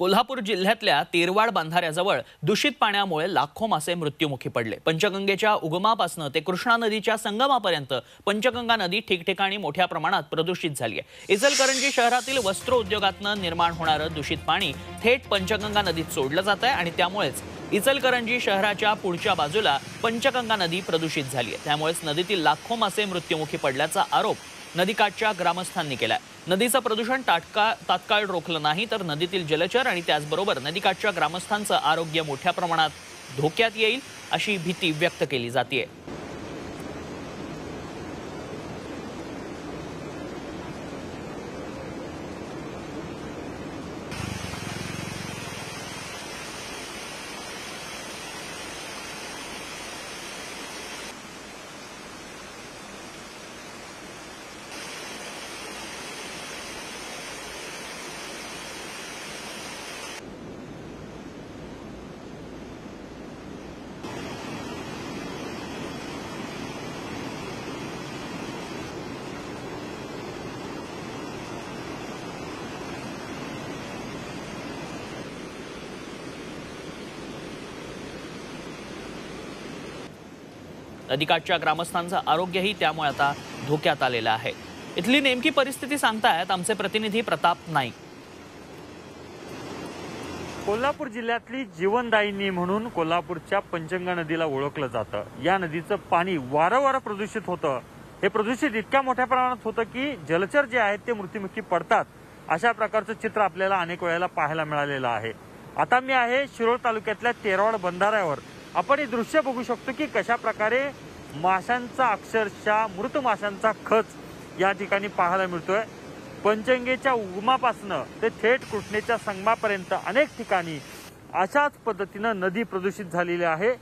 कोल्हापूर जिल्ह्यातल्या तेरवाड बांधाऱ्याजवळ दूषित पाण्यामुळे लाखो मासे मृत्युमुखी पडले. पंचगंगेच्या उगमापासून ते कृष्णा नदीच्या संगमापर्यंत पंचगंगा नदी ठिकठिकाणी मोठ्या प्रमाणात प्रदूषित झाली आहे. इचलकरंजी शहरातील वस्त्र उद्योगातनं निर्माण होणारं दूषित पाणी थेट पंचगंगा नदीत सोडलं जात आहे आणि त्यामुळेच इचलकरंजी शहराच्या पुढच्या बाजूला पंचगंगा नदी प्रदूषित झाली आहे. त्यामुळेच नदीतील लाखो मासे मृत्युमुखी पडल्याचा आरोप नदीकाठच्या ग्रामस्थांनी केलाय. नदीचं प्रदूषण तात्काळ तात्काळ रोखलं नाही तर नदीतील जलचर आणि त्याचबरोबर नदीकाठच्या ग्रामस्थांचं आरोग्य मोठ्या प्रमाणात धोक्यात येईल अशी भीती व्यक्त केली जाते नदीकाठच्या ग्रामस्थांचं आरोग्यही त्यामुळे आता धोक्यात आलेलं आहे. इथली नेमकी परिस्थिती सांगतायत आमचे प्रतिनिधी प्रताप नाईक. कोल्हापूर जिल्ह्यातली जीवनदायिनी म्हणून कोल्हापूरच्या पंचगंगा नदीला ओळखलं जातं. या नदीचं पाणी वारंवार प्रदूषित होतं. हे प्रदूषित इतक्या मोठ्या प्रमाणात होतं की जलचर जे आहेत ते मृत्युमुखी पडतात. अशा प्रकारचं चित्र आपल्याला अनेक वेळेला पाहायला मिळालेलं आहे. आता मी आहे शिरोळ तालुक्यातल्या तेरवाड बंधाऱ्यावर. आपण हे दृश्य बघू शकतो की कशा प्रकारे माशांचा अक्षरशः मृत माशांचा खच या ठिकाणी पाहायला मिळतोय. पंचंगेच्या उगमापासनं ते थेट कृष्णेच्या संगमापर्यंत अनेक ठिकाणी अशाच पद्धतीनं नदी प्रदूषित झालेली आहे.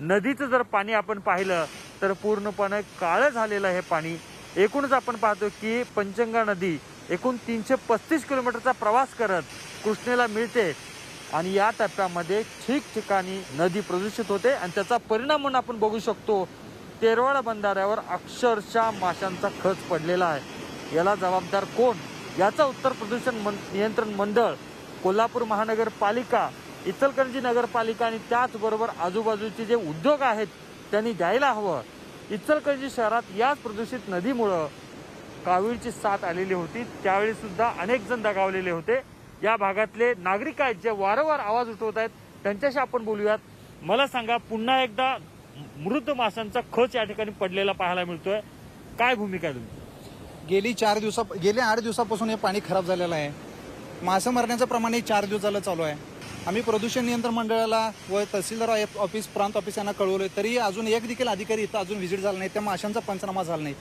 नदीचं जर पाणी आपण पाहिलं तर पूर्णपणे काळं झालेलं हे पाणी. एकूणच आपण पाहतो की पंचंगा नदी एकूण तीनशे पस्तीस किलोमीटरचा प्रवास करत कृष्णेला मिळते. आणि या टप्प्यामध्ये ठिकठिकाणी नदी प्रदूषित होते आणि त्याचा परिणाम म्हणून आपण बघू शकतो तेरवाडा बंधाऱ्यावर अक्षरशः माशांचा खच पडलेला आहे. याला जबाबदार कोण? याचं उत्तर प्रदूषण मन- नियंत्रण मंडळ कोल्हापूर महानगरपालिका इचलकरंजी नगरपालिका आणि त्याचबरोबर आजूबाजूचे जे उद्योग आहेत त्यांनी द्यायला हवं. इचलकरंजी शहरात याच प्रदूषित नदीमुळं कावीळची साथ आलेली होती. त्यावेळी सुद्धा अनेक जण दगावलेले होते. या भागातले नागरिक आहेत जे वारंवार आवाज उठवत आहेत त्यांच्याशी आपण बोलूयात. मला सांगा पुन्हा एकदा मृत माशांचा खच या ठिकाणी पडलेला पाहायला मिळतोय. काय भूमिका आहे तुम्ही गेली चार दिवसा गेल्या आठ दिवसापासून हे पाणी खराब झालेलं आहे. मासे मरण्याचं प्रमाण हे चार दिवस झालं चालू आहे. आम्ही प्रदूषण नियंत्रण मंडळाला व तहसीलदार ऑफिस प्रांत ऑफिस यांना कळवलं तरी अजून एक देखील अधिकारी इथं अजून व्हिजिट झाला नाही. त्या माशांचा पंचनामा झाला नाही.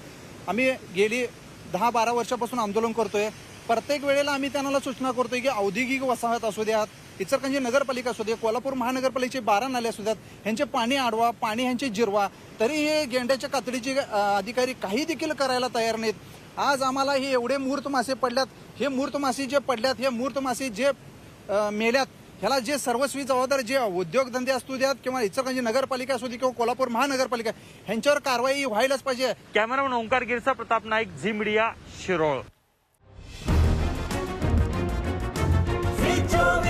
आम्ही गेली दहा बारा वर्षापासून आंदोलन करतोय. प्रत्येक वेळेला आम्ही त्यांना सूचना करतोय की औद्योगिक वसाहत असू द्यात इचलकरंजी नगरपालिका असू द्या कोल्हापूर महानगरपालिकेचे बारा नाले असू द्यात ह्यांचे पाणी आडवा पाणी ह्यांचे जिरवा तरी हे गेंड्याच्या कातडीचे अधिकारी काही देखील करायला तयार नाहीत. आज आम्हाला हे एवढे मूर्त मासे पडल्यात हे मूर्त मासे जे पडल्यात हे मूर्त मासे जे मेल्यात ह्याला जे सर्वस्वी जबाबदार जे उद्योगधंदे असू द्यात किंवा इचलकरंजी नगरपालिका असू दे किंवा कोल्हापूर महानगरपालिका ह्यांच्यावर कारवाई व्हायलाच पाहिजे. Cameraman Omkar Girsa Pratap Naik Zee media Shirol. joy.